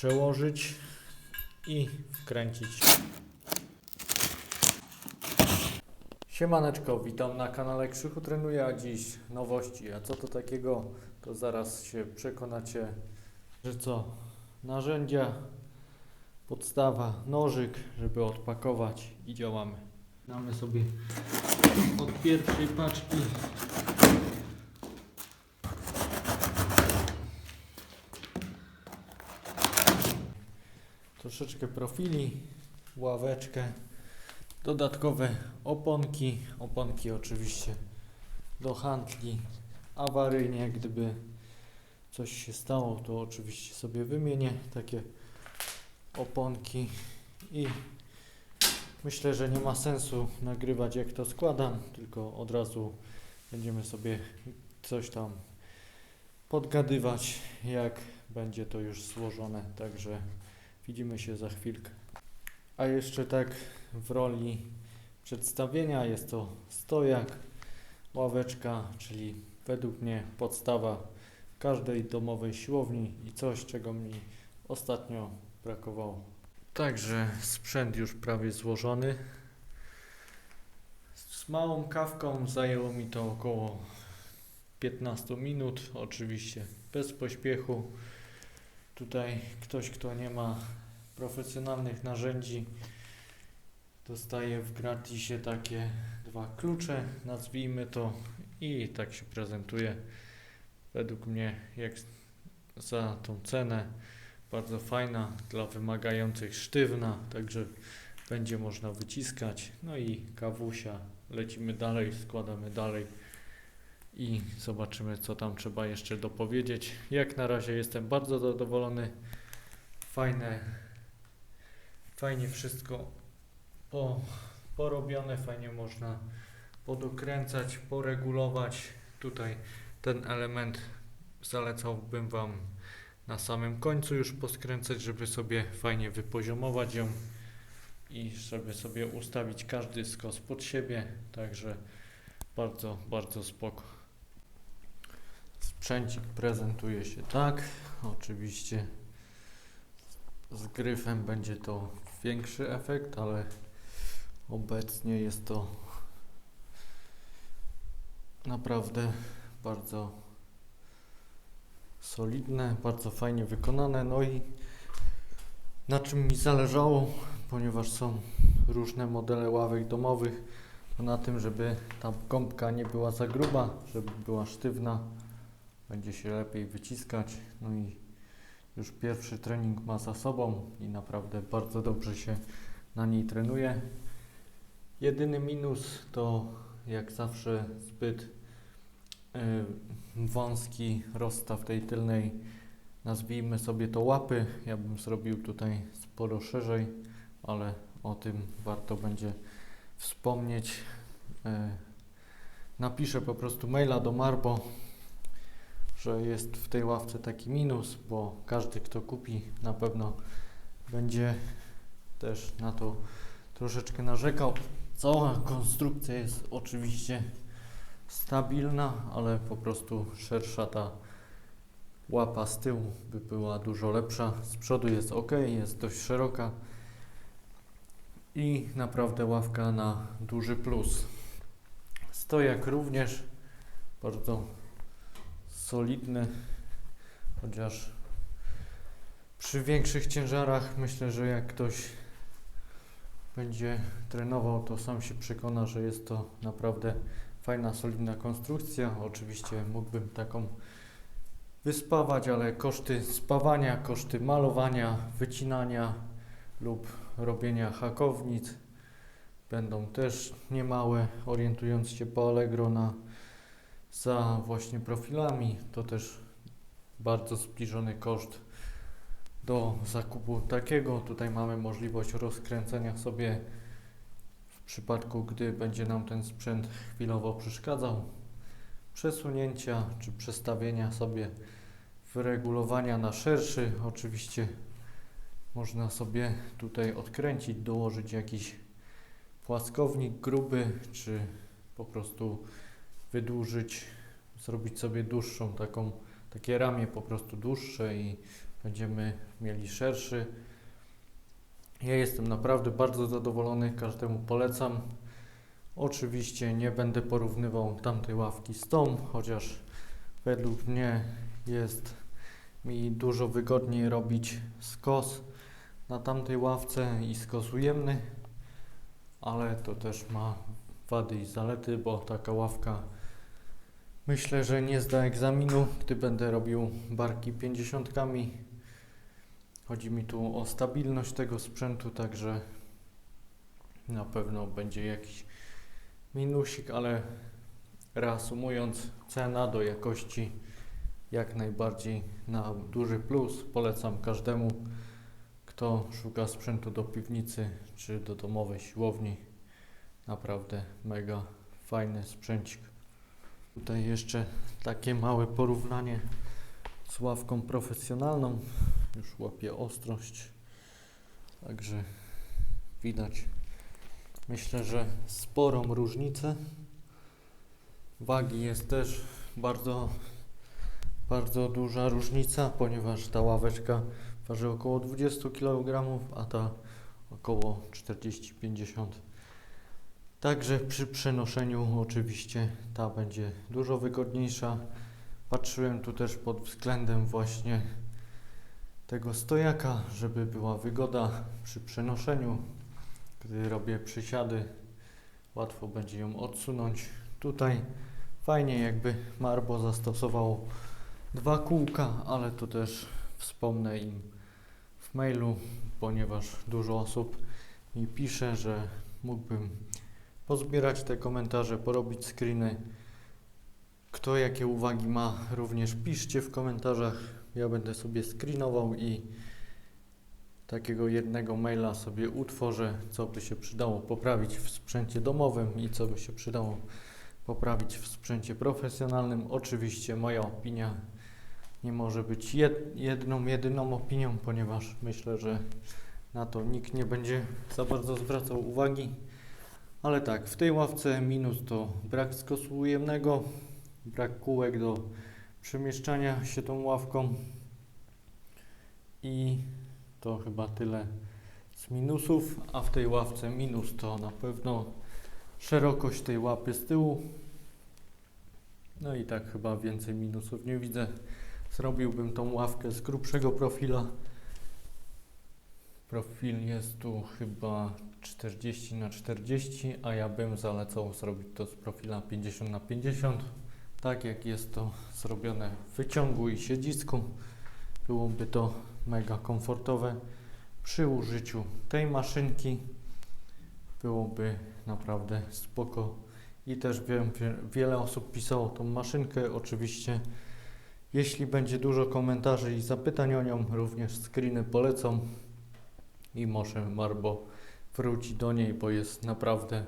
przełożyć i wkręcić. Siemaneczko, witam na kanale Krzychu Trenuje, a dziś nowości. A co to takiego, to zaraz się przekonacie, że co? Narzędzia, podstawa, nożyk, żeby odpakować i działamy. Mamy sobie od pierwszej paczki troszeczkę profili, ławeczkę, dodatkowe oponki, oponki oczywiście do handli, awaryjnie, gdyby coś się stało, to oczywiście sobie wymienię takie oponki i myślę, że nie ma sensu nagrywać jak to składam, tylko od razu będziemy sobie coś tam podgadywać, jak będzie to już złożone, także widzimy się za chwilkę. A jeszcze tak w roli przedstawienia jest to stojak, ławeczka, czyli według mnie podstawa każdej domowej siłowni i coś, czego mi ostatnio brakowało. Także sprzęt już prawie złożony. Z małą kawką zajęło mi to około 15 minut, oczywiście bez pośpiechu. Tutaj ktoś, kto nie ma profesjonalnych narzędzi, dostaje w gratisie takie dwa klucze, nazwijmy to, i tak się prezentuje. Według mnie, jak za tą cenę, bardzo fajna, dla wymagających sztywna, także będzie można wyciskać. No i kawusia, lecimy dalej, składamy dalej i zobaczymy, co tam trzeba jeszcze dopowiedzieć. Jak na razie jestem bardzo zadowolony. Fajne, fajnie wszystko po, porobione, fajnie można podokręcać, poregulować. Tutaj ten element zalecałbym Wam na samym końcu już poskręcać, żeby sobie fajnie wypoziomować ją i żeby sobie ustawić każdy skos pod siebie. Także bardzo, bardzo spoko. Sprzęcik prezentuje się tak. Oczywiście z gryfem będzie to większy efekt, ale obecnie jest to naprawdę bardzo solidne, bardzo fajnie wykonane. No i na czym mi zależało, ponieważ są różne modele ławek domowych, to na tym, żeby ta gąbka nie była za gruba, żeby była sztywna, będzie się lepiej wyciskać. No i już pierwszy trening ma za sobą i naprawdę bardzo dobrze się na niej trenuje. Jedyny minus to jak zawsze zbyt y, wąski rozstaw tej tylnej, nazwijmy sobie to łapy. Ja bym zrobił tutaj sporo szerzej, ale o tym warto będzie wspomnieć. Y, napiszę po prostu maila do Marbo, że jest w tej ławce taki minus, bo każdy kto kupi na pewno będzie też na to troszeczkę narzekał. Cała konstrukcja jest oczywiście stabilna, ale po prostu szersza ta łapa z tyłu by była dużo lepsza. Z przodu jest ok, jest dość szeroka i naprawdę ławka na duży plus. Stojak również bardzo solidny, chociaż przy większych ciężarach myślę, że jak ktoś będzie trenował, to sam się przekona, że jest to naprawdę fajna, solidna konstrukcja. Oczywiście mógłbym taką wyspawać, ale koszty spawania, koszty malowania, wycinania lub robienia hakownic będą też niemałe, orientując się po Allegro na za właśnie profilami, to też bardzo zbliżony koszt do zakupu takiego. Tutaj mamy możliwość rozkręcenia sobie w przypadku, gdy będzie nam ten sprzęt chwilowo przeszkadzał, przesunięcia czy przestawienia sobie wyregulowania na szerszy. Oczywiście można sobie tutaj odkręcić, dołożyć jakiś płaskownik gruby, czy po prostu wydłużyć, zrobić sobie dłuższą taką, takie ramię po prostu dłuższe i będziemy mieli szerszy. Ja jestem naprawdę bardzo zadowolony, każdemu polecam. Oczywiście nie będę porównywał tamtej ławki z tą, chociaż według mnie jest mi dużo wygodniej robić skos na tamtej ławce i skos ujemny, ale to też ma wady i zalety, bo taka ławka myślę, że nie zda egzaminu, gdy będę robił barki 50. Chodzi mi tu o stabilność tego sprzętu, także na pewno będzie jakiś minusik, ale reasumując, cena do jakości jak najbardziej na duży plus. Polecam każdemu, kto szuka sprzętu do piwnicy czy do domowej siłowni. Naprawdę mega fajny sprzęcik. Tutaj jeszcze takie małe porównanie z ławką profesjonalną. Już łapię ostrość. Także widać myślę, że sporą różnicę. Wagi jest też bardzo, bardzo duża różnica, ponieważ ta ławeczka waży około 20 kg, a ta około 40-50 Także przy przenoszeniu oczywiście ta będzie dużo wygodniejsza. Patrzyłem tu też pod względem właśnie tego stojaka, żeby była wygoda przy przenoszeniu. Gdy robię przysiady, łatwo będzie ją odsunąć. Tutaj fajnie jakby Marbo zastosował dwa kółka, ale to też wspomnę im w mailu, ponieważ dużo osób mi pisze, że mógłbym pozbierać te komentarze, porobić screeny. Kto jakie uwagi ma, również piszcie w komentarzach. Ja będę sobie screenował i takiego jednego maila sobie utworzę, co by się przydało poprawić w sprzęcie domowym i co by się przydało poprawić w sprzęcie profesjonalnym. Oczywiście moja opinia nie może być jed jedną, jedyną opinią, ponieważ myślę, że na to nikt nie będzie za bardzo zwracał uwagi. Ale tak, w tej ławce minus to brak skosu ujemnego, brak kółek do przemieszczania się tą ławką i to chyba tyle z minusów, a w tej ławce minus to na pewno szerokość tej łapy z tyłu. No i tak chyba więcej minusów nie widzę. Zrobiłbym tą ławkę z grubszego profila. Profil jest tu chyba 40 na 40, a ja bym zalecał zrobić to z profila 50 na 50, tak jak jest to zrobione w wyciągu i siedzisku. Byłoby to mega komfortowe. Przy użyciu tej maszynki byłoby naprawdę spoko. I też wiem, wie, wiele osób pisało tą maszynkę. Oczywiście, jeśli będzie dużo komentarzy i zapytań o nią, również screeny polecam. I może Marbo wróci do niej, bo jest naprawdę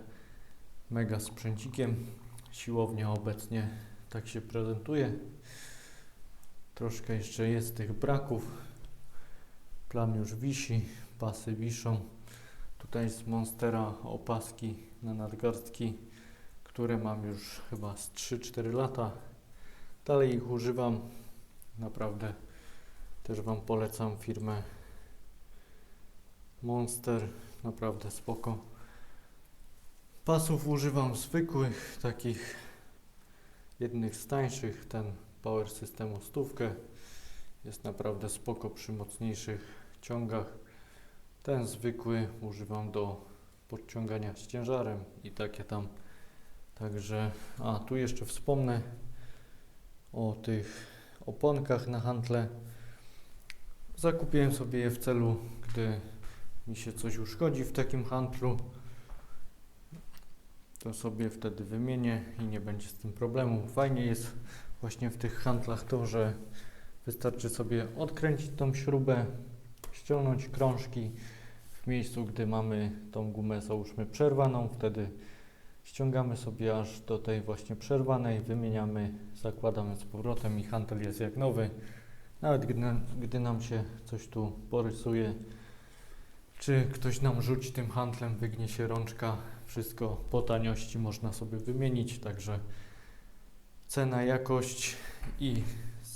mega sprzęcikiem. Siłownia obecnie tak się prezentuje. Troszkę jeszcze jest tych braków. Plan już wisi, pasy wiszą. Tutaj z Monstera opaski na nadgarstki, które mam już chyba z 3-4 lata. Dalej ich używam. Naprawdę też Wam polecam firmę Monster. Naprawdę spoko. Pasów używam zwykłych, takich jednych z tańszych. Ten Power Systemu stówkę jest naprawdę spoko przy mocniejszych ciągach. Ten zwykły używam do podciągania z ciężarem i takie tam. Także, a tu jeszcze wspomnę o tych oponkach na hantle. Zakupiłem sobie je w celu, gdy mi się coś uszkodzi w takim handlu, to sobie wtedy wymienię i nie będzie z tym problemu. Fajnie jest właśnie w tych handlach to, że wystarczy sobie odkręcić tą śrubę, ściągnąć krążki w miejscu, gdy mamy tą gumę załóżmy przerwaną, wtedy ściągamy sobie aż do tej właśnie przerwanej, wymieniamy, zakładamy z powrotem i handel jest jak nowy. Nawet gdy, gdy nam się coś tu porysuje, czy ktoś nam rzuci tym handlem, wygnie się rączka, wszystko po taniości można sobie wymienić, także cena, jakość i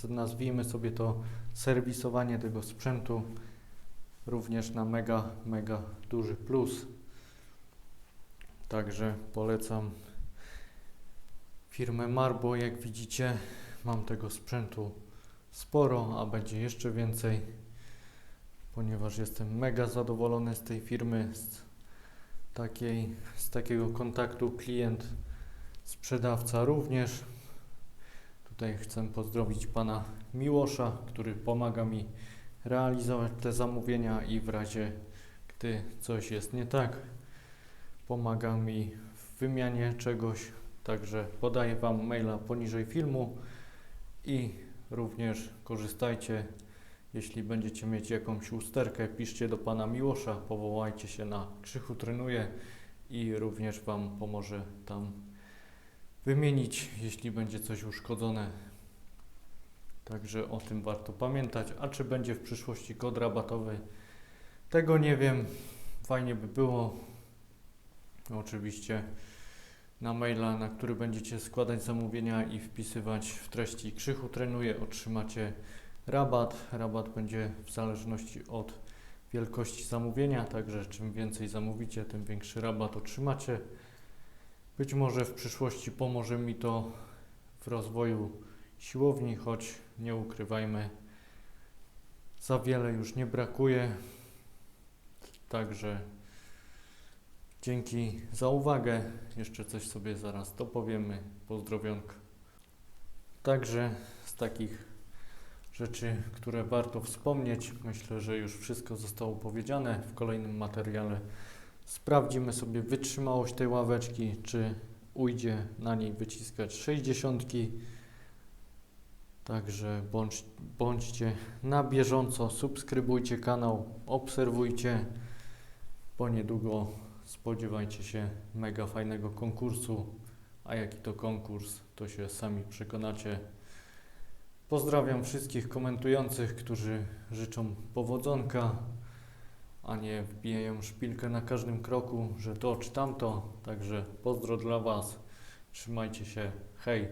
nazwijmy sobie to serwisowanie tego sprzętu również na mega, mega duży plus. Także polecam firmę Marbo. Jak widzicie, mam tego sprzętu sporo, a będzie jeszcze więcej, ponieważ jestem mega zadowolony z tej firmy, z, takiej, z takiego kontaktu klient, sprzedawca również. Tutaj chcę pozdrowić pana Miłosza, który pomaga mi realizować te zamówienia i w razie gdy coś jest nie tak, pomaga mi w wymianie czegoś. Także podaję Wam maila poniżej filmu i również korzystajcie. Jeśli będziecie mieć jakąś usterkę, piszcie do Pana Miłosza, powołajcie się na Krzychu Trenuje i również Wam pomoże tam wymienić, jeśli będzie coś uszkodzone. Także o tym warto pamiętać. A czy będzie w przyszłości kod rabatowy? Tego nie wiem. Fajnie by było. Oczywiście na maila, na który będziecie składać zamówienia i wpisywać w treści Krzychu Trenuje, otrzymacie rabat. Rabat będzie w zależności od wielkości zamówienia, także czym więcej zamówicie, tym większy rabat otrzymacie. Być może w przyszłości pomoże mi to w rozwoju siłowni, choć nie ukrywajmy, za wiele już nie brakuje. Także dzięki za uwagę. Jeszcze coś sobie zaraz dopowiemy. Pozdrowionka. Także z takich rzeczy, które warto wspomnieć, myślę, że już wszystko zostało powiedziane. W kolejnym materiale sprawdzimy sobie wytrzymałość tej ławeczki, czy ujdzie na niej wyciskać 60. Także bądź, bądźcie na bieżąco, subskrybujcie kanał, obserwujcie, bo niedługo spodziewajcie się mega fajnego konkursu. A jaki to konkurs, to się sami przekonacie. Pozdrawiam wszystkich komentujących, którzy życzą powodzonka, a nie wbijają szpilkę na każdym kroku, że to czy tamto. Także pozdro dla Was. Trzymajcie się. Hej!